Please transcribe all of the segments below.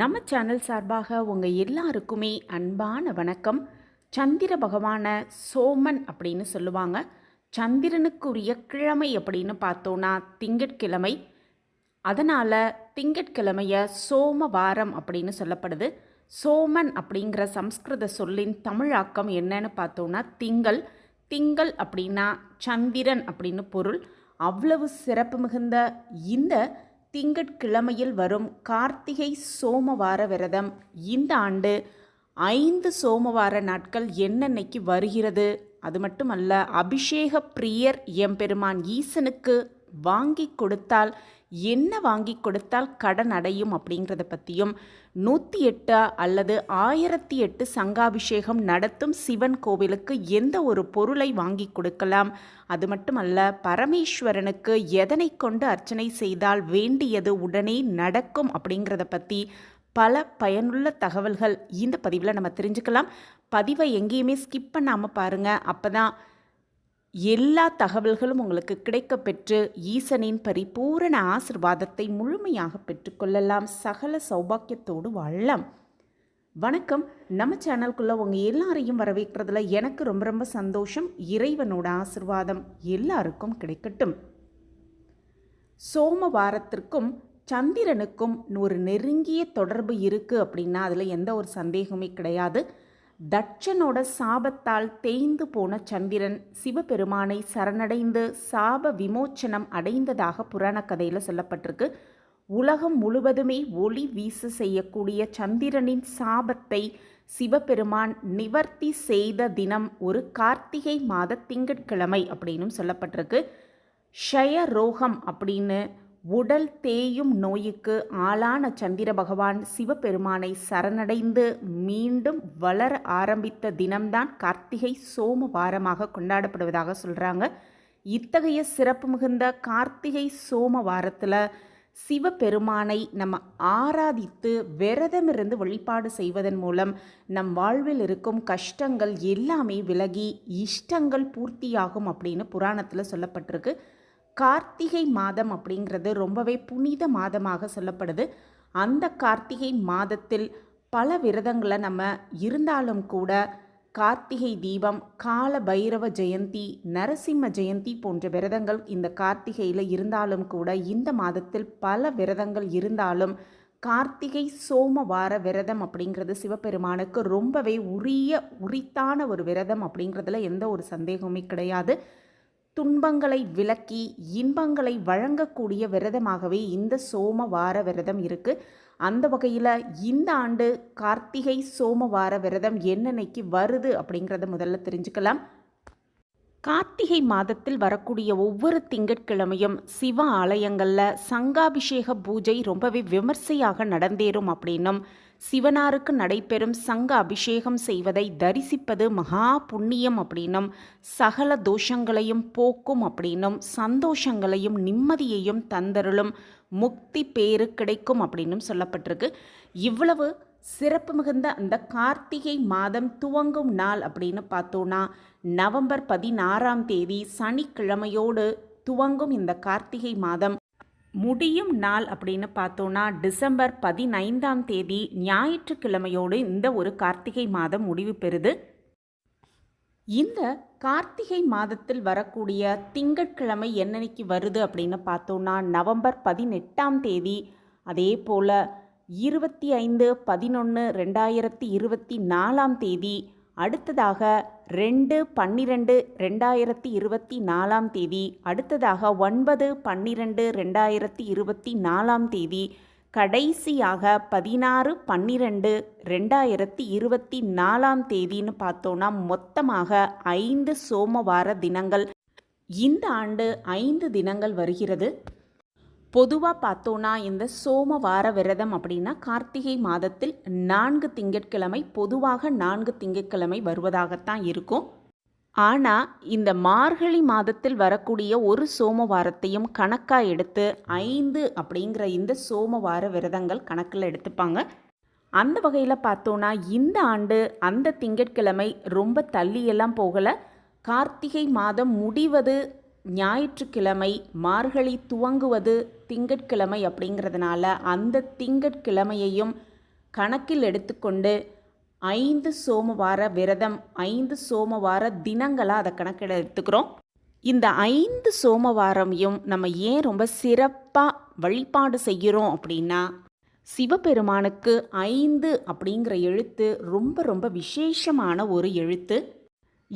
நம்ம சேனல் சார்பாக உங்கள் எல்லாருக்குமே அன்பான வணக்கம். சந்திர பகவான சோமன் அப்படின்னு சொல்லுவாங்க. சந்திரனுக்குரிய கிழமை அப்படின்னு பார்த்தோன்னா திங்கட்கிழமை. அதனால் திங்கட்கிழமைய சோம வாரம் அப்படின்னு சொல்லப்படுது. சோமன் அப்படிங்கிற சம்ஸ்கிருத சொல்லின் தமிழாக்கம் என்னன்னு பார்த்தோன்னா திங்கள். திங்கள் அப்படின்னா சந்திரன் அப்படின்னு பொருள். அவ்வளவு சிறப்பு மிகுந்த இந்த திங்கட்கிழமையில் வரும் கார்த்திகை சோமவார விரதம். இந்த ஆண்டு ஐந்து சோமவார நாட்கள் என்னென்னைக்கு வருகிறது? அது மட்டுமல்ல அபிஷேக பிரியர் எம்பெருமான் ஈசனுக்கு வாங்கி கொடுத்தால் என்ன வாங்கி கொடுத்தால் கடன் அடையும் அப்படிங்கிறத பற்றியும் நூற்றி எட்டு அல்லது ஆயிரத்தி எட்டு சங்காபிஷேகம் நடத்தும் சிவன் கோவிலுக்கு எந்த ஒரு பொருளை வாங்கி கொடுக்கலாம்? அது மட்டுமல்ல பரமேஸ்வரனுக்கு எதனை கொண்டு அர்ச்சனை செய்தால் வேண்டியது உடனே நடக்கும் அப்படிங்கிறத பற்றி பல பயனுள்ள தகவல்கள் இந்த பதிவில் நம்ம தெரிஞ்சுக்கலாம். பதிவை எங்கேயுமே ஸ்கிப் பண்ணாமல் பாருங்கள் அப்போ தான் எல்லா தகவல்களும் உங்களுக்கு கிடைக்க பெற்று ஈசனின் பரிபூரண ஆசிர்வாதத்தை முழுமையாக பெற்றுக்கொள்ளலாம் சகல சௌபாக்கியத்தோடு வாழலாம். வணக்கம். நம்ம சேனலுக்குள்ளே உங்கள் எல்லாரையும் வரவேற்கிறதுல எனக்கு ரொம்ப ரொம்ப சந்தோஷம். இறைவனோட ஆசிர்வாதம் எல்லாருக்கும் கிடைக்கட்டும். சோமவாரத்திற்கும் சந்திரனுக்கும் ஒரு நெருங்கிய தொடர்பு இருக்குது அப்படின்னா அதில் எந்த ஒரு சந்தேகமே கிடையாது. தட்சனோட சாபத்தால் தேய்ந்து போன சந்திரன் சிவபெருமானை சரணடைந்து சாப விமோச்சனம் அடைந்ததாக புராண கதையில் சொல்லப்பட்டிருக்கு. உலகம் முழுவதுமே ஒளி வீச செய்யக்கூடிய சந்திரனின் சாபத்தை சிவபெருமான் நிவர்த்தி செய்த தினம் ஒரு கார்த்திகை மாத திங்கட்கிழமை அப்படின்னும் சொல்லப்பட்டிருக்கு. ஷய ரோகம் அப்படின்னு உடல் தேயும் நோய்க்கு ஆளான சந்திர பகவான் சிவபெருமானை சரணடைந்து மீண்டும் வளர ஆரம்பித்த தினம்தான் கார்த்திகை சோமவாரமாக கொண்டாடப்படுவதாக சொல்கிறாங்க இத்தகைய சிறப்பு மிகுந்த கார்த்திகை சோம வாரத்தில் சிவபெருமானை நம்ம ஆராதித்து விரதமிருந்து வழிபாடு செய்வதன் மூலம் நம் வாழ்வில் இருக்கும் கஷ்டங்கள் எல்லாமே விலகி இஷ்டங்கள் பூர்த்தியாகும் அப்படின்னு புராணத்தில் சொல்லப்பட்டிருக்கு. கார்த்திகை மாதம் அப்படிங்கிறது ரொம்பவே புனித மாதமாக சொல்லப்படுது. அந்த கார்த்திகை மாதத்தில் பல விரதங்களை நம்ம இருந்தாலும் கூட கார்த்திகை தீபம் கால பைரவ ஜெயந்தி நரசிம்ம ஜெயந்தி போன்ற விரதங்கள் இந்த கார்த்திகையில் இருந்தாலும் கூட இந்த மாதத்தில் பல விரதங்கள் இருந்தாலும் கார்த்திகை சோமவார விரதம் அப்படிங்கிறது சிவபெருமானுக்கு ரொம்பவே உரிய உரித்தான ஒரு விரதம் அப்படிங்கிறதுல எந்த ஒரு சந்தேகமே கிடையாது. துன்பங்களை விலக்கி இன்பங்களை வழங்கக்கூடிய விரதமாகவே இந்த சோமவார விரதம் இருக்குது அந்த வகையில் இந்த ஆண்டு கார்த்திகை சோமவார விரதம் என்னன்னைக்கு வருது அப்படிங்கிறத முதல்ல தெரிஞ்சுக்கலாம். கார்த்திகை மாதத்தில் வரக்கூடிய ஒவ்வொரு திங்கட்கிழமையும் சிவ ஆலயங்களில் சங்காபிஷேக பூஜை ரொம்பவே விமர்சையாக நடந்தேறும் அப்படின்னும் சிவனாருக்கு நடைபெறும் சங்க அபிஷேகம் செய்வதை தரிசிப்பது மகா புண்ணியம் அப்படின்னும் சகல தோஷங்களையும் போக்கும் அப்படின்னும் சந்தோஷங்களையும் நிம்மதியையும் தந்தருளும் முக்தி பேரு கிடைக்கும் அப்படின்னும் சொல்லப்பட்டிருக்கு. இவ்வளவு சிறப்பு மிகுந்த அந்த கார்த்திகை மாதம் துவங்கும் நாள் அப்படின்னு பார்த்தோன்னா நவம்பர் பதினாறாம் தேதி சனிக்கிழமையோடு துவங்கும் இந்த கார்த்திகை மாதம் முடியும் நாள் அப்படின்னு பார்த்தோன்னா டிசம்பர் பதினைந்தாம் தேதி ஞாயிற்றுக்கிழமையோடு இந்த ஒரு கார்த்திகை மாதம் முடிவு பெறுது. இந்த கார்த்திகை மாதத்தில் வரக்கூடிய திங்கட்கிழமை என்னன்னைக்கு வருது அப்படின்னு பார்த்தோன்னா நவம்பர் பதினெட்டாம் தேதி அதே போல் இருபத்தி ஐந்து பதினொன்று ரெண்டாயிரத்தி இருபத்தி நாலாம் தேதி அடுத்ததாக ரெண்டு பன்னிரெண்டு ரெண்டாயிரத்தி இருபத்தி நாலாம் தேதி அடுத்ததாக ஒன்பது பன்னிரெண்டு ரெண்டாயிரத்தி இருபத்தி நாலாம் தேதி கடைசியாக பதினாறு பன்னிரெண்டு ரெண்டாயிரத்தி இருபத்தி நாலாம் தேதின்னு பார்த்தோன்னா மொத்தமாக ஐந்து சோமவார தினங்கள். இந்த ஆண்டு ஐந்து தினங்கள் வருகிறது. பொதுவாக பார்த்தோன்னா இந்த சோமவார விரதம் அப்படின்னா கார்த்திகை மாதத்தில் நான்கு திங்கட்கிழமை பொதுவாக நான்கு திங்கட்கிழமை வருவதாகத்தான் இருக்கும். ஆனால் இந்த மார்கழி மாதத்தில் வரக்கூடிய ஒரு சோமவாரத்தையும் கணக்காக எடுத்து ஐந்து அப்படிங்கிற இந்த சோமவார விரதங்கள் கணக்கில் எடுத்துப்பாங்க. அந்த வகையில் பார்த்தோன்னா இந்த ஆண்டு அந்த திங்கட்கிழமை ரொம்ப தள்ளியெல்லாம் போகலை. கார்த்திகை மாதம் முடிவது ஞாயிற்றுக்கிழமை மார்கழி துவங்குவது திங்கட்கிழமை அப்படிங்கிறதுனால அந்த திங்கட்கிழமையையும் கணக்கில் எடுத்துக்கொண்டு ஐந்து சோமவார விரதம் ஐந்து சோமவார தினங்களாக அதை கணக்கில் எடுத்துக்கிறோம். இந்த ஐந்து சோமவாரமையும் நம்ம ஏன் ரொம்ப சிறப்பாக வழிபாடு செய்கிறோம் அப்படின்னா சிவபெருமானுக்கு ஐந்து அப்படிங்கிற எழுத்து ரொம்ப ரொம்ப விசேஷமான ஒரு எழுத்து.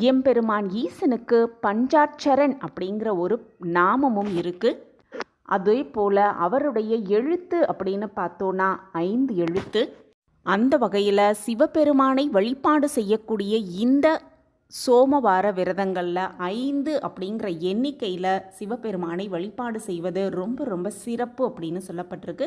எம்பெருமான் ஈசனுக்கு பஞ்சாட்சரன் அப்படிங்கிற ஒரு நாமமும் இருக்குது அதே போல் அவருடைய எழுத்து அப்படின்னு பார்த்தோன்னா ஐந்து எழுத்து. அந்த வகையில் சிவபெருமானை வழிபாடு செய்யக்கூடிய இந்த சோமவார விரதங்களில் ஐந்து அப்படிங்கிற எண்ணிக்கையில் சிவபெருமானை வழிபாடு செய்வது ரொம்ப ரொம்ப சிறப்பு அப்படின்னு சொல்லப்பட்டிருக்கு.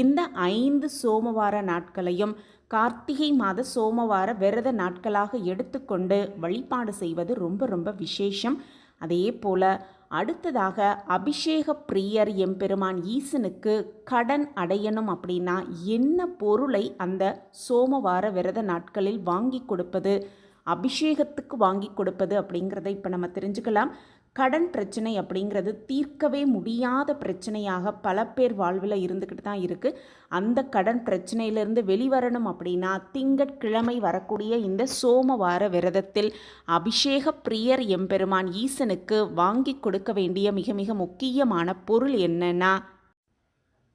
இந்த ஐந்து சோமவார நாட்களையும் கார்த்திகை மாத சோமவார விரத நாட்களாக எடுத்துக்கொண்டு வழிபாடு செய்வது ரொம்ப ரொம்ப விசேஷம். அதே போல் அடுத்ததாக அபிஷேக பிரியர் எம்பெருமான் ஈசனுக்கு கடன் அடையணும் அப்படின்னா என்ன பொருளை அந்த சோமவார விரத நாட்களில் வாங்கி கொடுப்பது? அபிஷேகத்துக்கு வாங்கி கொடுப்பது அப்படிங்கிறத இப்போ நம்ம தெரிஞ்சுக்கலாம். கடன் பிரச்சனை அப்படிங்கிறது தீர்க்கவே முடியாத பிரச்சனையாக பல பேர் வாழ்வில் இருந்துக்கிட்டு தான் இருக்குது அந்த கடன் பிரச்சனையிலிருந்து வெளிவரணும் அப்படின்னா திங்கட்கிழமை வரக்கூடிய இந்த சோமவார விரதத்தில் அபிஷேக பிரியர் எம்பெருமான் ஈசனுக்கு வாங்கி கொடுக்க வேண்டிய மிக மிக முக்கியமான பொருள் என்னன்னா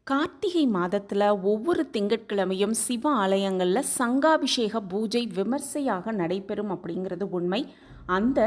கார்த்திகை மாதத்தில் ஒவ்வொரு திங்கட்கிழமையும் சிவ ஆலயங்களில் சங்காபிஷேக பூஜை விமர்சையாக நடைபெறும் அப்படிங்கிறது உண்மை. அந்த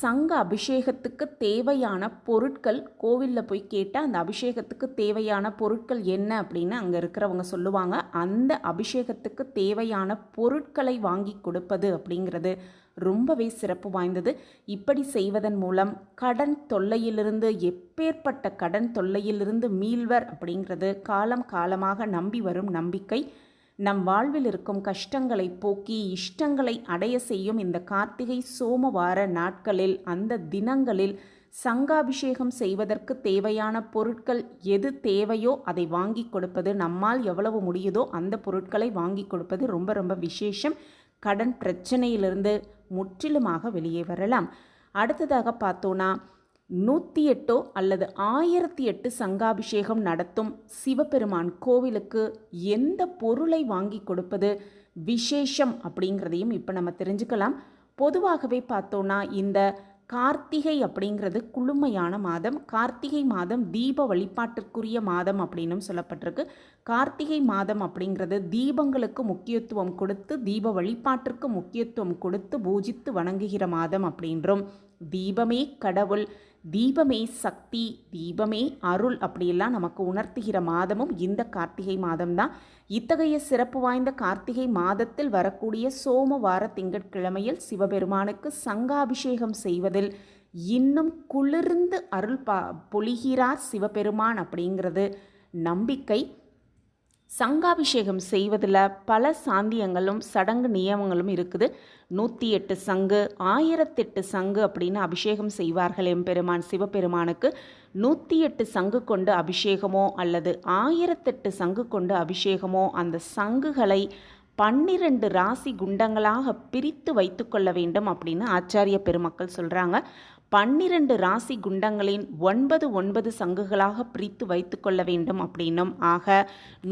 சங்க அபிஷேகத்துக்கு தேவையான பொருட்கள் கோவிலில் போய் கேட்டால் அந்த அபிஷேகத்துக்கு தேவையான பொருட்கள் என்ன அப்படின்னு அங்கே இருக்கிறவங்க சொல்லுவாங்க. அந்த அபிஷேகத்துக்கு தேவையான பொருட்களை வாங்கி கொடுப்பது அப்படிங்கிறது ரொம்பவே சிறப்பு வாய்ந்தது. இப்படி செய்வதன் மூலம் கடன் தொல்லையிலிருந்து எப்பேற்பட்ட கடன் தொல்லையிலிருந்து மீள்வர் அப்படிங்கிறது காலம் காலமாக நம்பி வரும் நம்பிக்கை. நம் வாழ்வில் இருக்கும் கஷ்டங்களை போக்கி இஷ்டங்களை அடைய செய்யும் இந்த கார்த்திகை சோமவார நாட்களில் அந்த தினங்களில் சங்காபிஷேகம் செய்வதற்கு தேவையான பொருட்கள் எது தேவையோ அதை வாங்கி கொடுப்பது நம்மால் எவ்வளவு முடியுதோ அந்த பொருட்களை வாங்கி கொடுப்பது ரொம்ப ரொம்ப விசேஷம். கடன் பிரச்சனையிலிருந்து முற்றிலுமாக வெளியே வரலாம். அடுத்ததாக பார்த்தோன்னா நூற்றி எட்டோ அல்லது ஆயிரத்தி எட்டு சங்காபிஷேகம் நடத்தும் சிவபெருமான் கோவிலுக்கு எந்த பொருளை வாங்கி கொடுப்பது விசேஷம் அப்படிங்கிறதையும் இப்போ நம்ம தெரிஞ்சுக்கலாம். பொதுவாகவே பார்த்தோன்னா இந்த கார்த்திகை அப்படிங்கிறது குளுமையான மாதம். கார்த்திகை மாதம் தீப வழிபாட்டிற்குரிய மாதம் அப்படின்னும் சொல்லப்பட்டிருக்கு. கார்த்திகை மாதம் அப்படிங்கிறது தீபங்களுக்கு முக்கியத்துவம் கொடுத்து தீப வழிபாட்டிற்கு முக்கியத்துவம் கொடுத்து பூஜித்து வணங்குகிற மாதம் அப்படின்றும். தீபமே கடவுள் தீபமே சக்தி தீபமே அருள் அப்படியெல்லாம் நமக்கு உணர்த்துகிற மாதமும் இந்த கார்த்திகை மாதம்தான். இத்தகைய சிறப்பு வாய்ந்த கார்த்திகை மாதத்தில் வரக்கூடிய சோமவார திங்கட்கிழமையில் சிவபெருமானுக்கு சங்காபிஷேகம் செய்வதில் இன்னும் குளிர்ந்து அருள் பா பொழிகிறார் சிவபெருமான் அப்படிங்கிறது நம்பிக்கை. சங்காபிஷேகம் செய்வதில் பல சாந்தியங்களும் சடங்கு நியமங்களும் இருக்குது. நூற்றி எட்டு சங்கு ஆயிரத்தெட்டு சங்கு அப்படின்னு அபிஷேகம் செய்வார்கள் எம்பெருமான் சிவபெருமானுக்கு. நூற்றி எட்டு சங்கு கொண்டு அபிஷேகமோ அல்லது ஆயிரத்தெட்டு சங்கு கொண்டு அபிஷேகமோ அந்த சங்குகளை பன்னிரண்டு ராசி குண்டங்களாக பிரித்து வைத்துக்கொள்ள வேண்டும் அப்படின்னு ஆச்சாரிய பெருமக்கள் சொல்கிறாங்க பன்னிரண்டு ராசி குண்டங்களின் ஒன்பது ஒன்பது சங்குகளாக பிரித்து வைத்து கொள்ள வேண்டும் அப்படின்னும் ஆக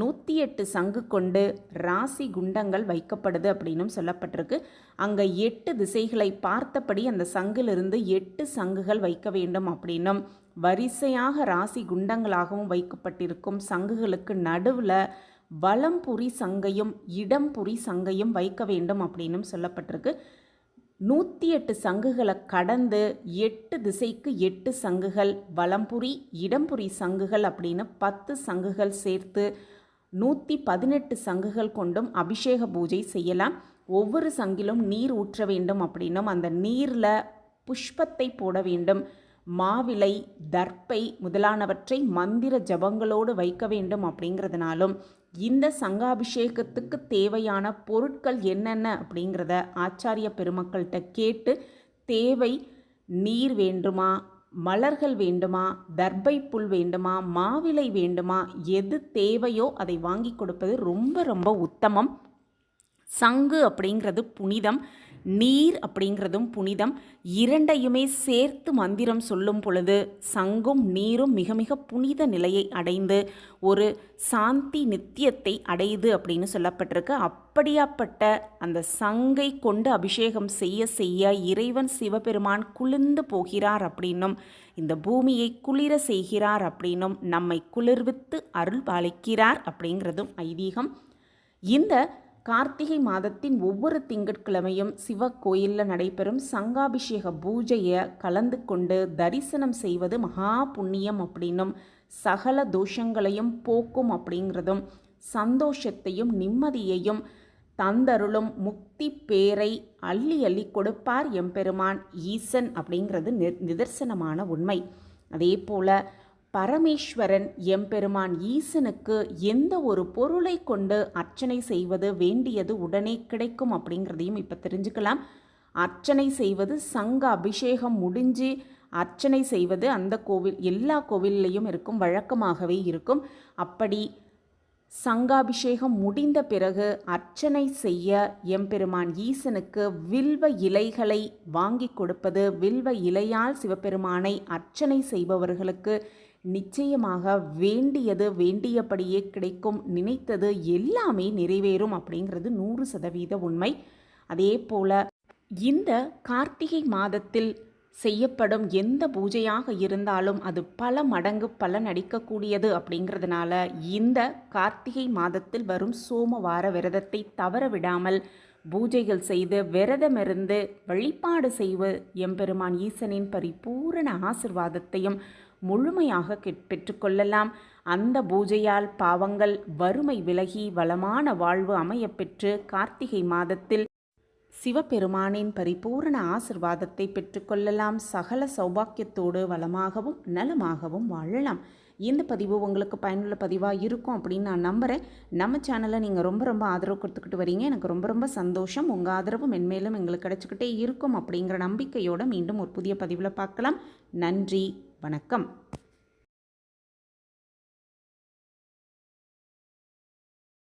நூற்றி எட்டு சங்கு கொண்டு ராசி குண்டங்கள் வைக்கப்படுது அப்படின்னும் சொல்லப்பட்டிருக்கு. அங்கே எட்டு திசைகளை பார்த்தபடி அந்த சங்கிலிருந்து எட்டு சங்குகள் வைக்க வேண்டும் அப்படின்னும் வரிசையாக ராசி குண்டங்களாகவும் வைக்கப்பட்டிருக்கும் சங்குகளுக்கு நடுவில் வலம்புரி சங்கையும் இடம்புரி சங்கையும் வைக்க வேண்டும் அப்படின்னும் சொல்லப்பட்டிருக்கு. நூற்றி எட்டு சங்குகளை கடந்து எட்டு திசைக்கு எட்டு சங்குகள் வலம்புரி இடம்புரி சங்குகள் அப்படின்னு பத்து சங்குகள் சேர்த்து நூற்றி பதினெட்டு சங்குகள் கொண்டும் அபிஷேக பூஜை செய்யலாம். ஒவ்வொரு சங்கிலும் நீர் ஊற்ற வேண்டும் அப்படின்னும் அந்த நீரில் புஷ்பத்தை போட வேண்டும். மாவிலை தர்ப்பை முதலானவற்றை மந்திர ஜபங்களோடு வைக்க வேண்டும் அப்படிங்கிறதுனாலும் இந்த சங்காபிஷேகத்துக்கு தேவையான பொருட்கள் என்னென்ன அப்படிங்கிறத ஆச்சாரிய பெருமக்கள்கிட்ட கேட்டு தேவை நீர் வேண்டுமா மலர்கள் வேண்டுமா தர்பை புல் வேண்டுமா மாவிலை வேண்டுமா எது தேவையோ அதை வாங்கி கொடுப்பது ரொம்ப ரொம்ப உத்தமம். சங்கு அப்படிங்கிறது புனிதம். நீர் அப்படிங்கிறதும் புனிதம். இரண்டையுமே சேர்த்து மந்திரம் சொல்லும் பொழுது சங்கும் நீரும் மிக மிக புனித நிலையை அடைந்து ஒரு சாந்தி நித்தியத்தை அடையுது அப்படின்னு சொல்லப்பட்டிருக்கு. அப்படியாப்பட்ட அந்த சங்கை கொண்டு அபிஷேகம் செய்ய செய்ய இறைவன் சிவபெருமான் குளிர்ந்து போகிறார் அப்படின்னும் இந்த பூமியை குளிர செய்கிறார் அப்படின்னும் நம்மை குளிர்வித்து அருள் பாலிக்கிறார் அப்படிங்கிறதும் ஐதீகம். இந்த கார்த்திகை மாதத்தின் ஒவ்வொரு திங்கட்கிழமையும் சிவ கோயிலில் நடைபெறும் சங்காபிஷேக பூஜையை கலந்து கொண்டு தரிசனம் செய்வது மகா புண்ணியம் அப்படின்னும் சகல தோஷங்களையும் போக்கும் அப்படிங்கிறதும் சந்தோஷத்தையும் நிம்மதியையும் தந்தருளும் முக்தி பேரை அள்ளி அள்ளி கொடுப்பார் எம்பெருமான் ஈசன் அப்படிங்கிறது நி- நிதர்சனமான உண்மை. அதே போல் பரமேஸ்வரன் எம்பெருமான் ஈசனுக்கு எந்த ஒரு பொருளை கொண்டு அர்ச்சனை செய்வது வேண்டியது உடனே கிடைக்கும் அப்படிங்கிறதையும் இப்போ தெரிஞ்சுக்கலாம். அர்ச்சனை செய்வது சங்க அபிஷேகம் முடிஞ்சு அர்ச்சனை செய்வது அந்த கோவில் எல்லா கோவில்லையும் இருக்கும் வழக்கமாகவே இருக்கும். அப்படி சங்காபிஷேகம் முடிந்த பிறகு அர்ச்சனை செய்ய எம்பெருமான் ஈசனுக்கு வில்வ இலைகளை வாங்கி கொடுப்பது வில்வ இலையால் சிவபெருமானை அர்ச்சனை செய்பவர்களுக்கு நிச்சயமாக வேண்டியது வேண்டியபடியே கிடைக்கும் நினைத்தது எல்லாமே நிறைவேறும் அப்படிங்கிறது நூறு சதவீத உண்மை. அதே போல இந்த கார்த்திகை மாதத்தில் செய்யப்படும் எந்த பூஜையாக இருந்தாலும் அது பல மடங்கு பலன் அடிக்கக்கூடியது அப்படிங்கிறதுனால இந்த கார்த்திகை மாதத்தில் வரும் சோமவார விரதத்தை தவற விடாமல் பூஜைகள் செய்து விரதமிருந்து வழிபாடு செய்வது எம்பெருமான் ஈசனின் பரிபூரண ஆசிர்வாதத்தையும் முழுமையாக கெட்- பெற்றுக்கொள்ளலாம். அந்த பூஜையால் பாவங்கள் வறுமை விலகி வளமான வாழ்வு அமையப்பெற்று கார்த்திகை மாதத்தில் சிவபெருமானின் பரிபூரண ஆசிர்வாதத்தை பெற்றுக்கொள்ளலாம். சகல சௌபாக்கியத்தோடு வளமாகவும் நலமாகவும் வாழலாம். இந்த பதிவு உங்களுக்கு பயனுள்ள பதிவாக இருக்கும் அப்படின்னு நான் நம்புகிறேன் நம்ம சேனலை நீங்கள் ரொம்ப ரொம்ப ஆதரவு கொடுத்துக்கிட்டு வரீங்க. எனக்கு ரொம்ப ரொம்ப சந்தோஷம். உங்கள் ஆதரவு மென்மேலும் எங்களுக்கு கிடச்சிக்கிட்டே இருக்கும் அப்படிங்கிற நம்பிக்கையோடு மீண்டும் ஒரு புதிய பதிவில் பார்க்கலாம். நன்றி. வணக்கம்.